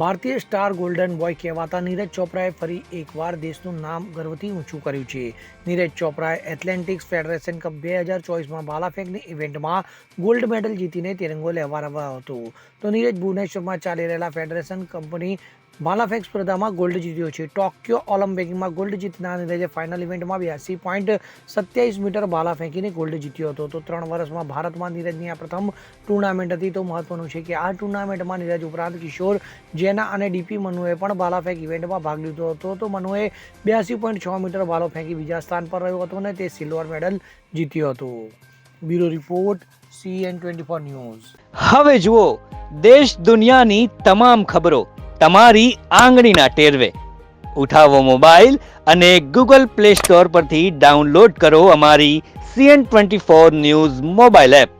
ભારતીય star golden boy કહેવાતા નીરજ ચોપરાએ ફરી એકવાર દેશનું નામ ગર્વથી ઊંચું કર્યું છે. નીરજ ચોપરાએ એથ્લેટિક્સ ફેડરેશન કપ બે હજાર ચોવીસમાં ભાલાફેંકની ઇવેન્ટમાં ગોલ્ડ મેડલ જીતીને તિરંગો લહેરાવ્યો હતો. તો નીરજ ભુવનેશ્વરમાં ચાલી રહેલા ફેડરેશન કંપની ભાલાફેંક સ્પર્ધામાં ગોલ્ડ જીત્યો છે. ટોક્યો ઓલિમ્પિકમાં ગોલ્ડ જીતનાર નીરજે ફાઇનલ ઇવેન્ટમાં બ્યાસી પોઈન્ટ સત્યાવીસ મીટર ભાલા ફેંકીને ગોલ્ડ જીત્યો હતો. તો ત્રણ વર્ષમાં ભારતમાં નીરજની આ પ્રથમ ટુર્નામેન્ટ હતી. તો મહત્વનું છે કે આ ટુર્નામેન્ટમાં નીરજ ઉપરાંત કિશોર જેના અને ડીપી મનુએ પણ ભાલા ફેંક ઇવેન્ટમાં ભાગ લીધો હતો. તો મનુએ બ્યાસી પોઈન્ટ છ મીટર ભાલો ફેંકી બીજા સ્થાન પર રહ્યો હતો અને તે સિલ્વર મેડલ જીત્યો હતો. Bureau report CN twenty four news. હવે જુઓ, દેશ દુનિયાની તમામ ખબરો તમારી આંગળીના ટેરવે. ઉઠાવો મોબાઈલ અને ગૂગલ પ્લે સ્ટોર પરથી ડાઉનલોડ કરો અમારી CN twenty four news mobile app.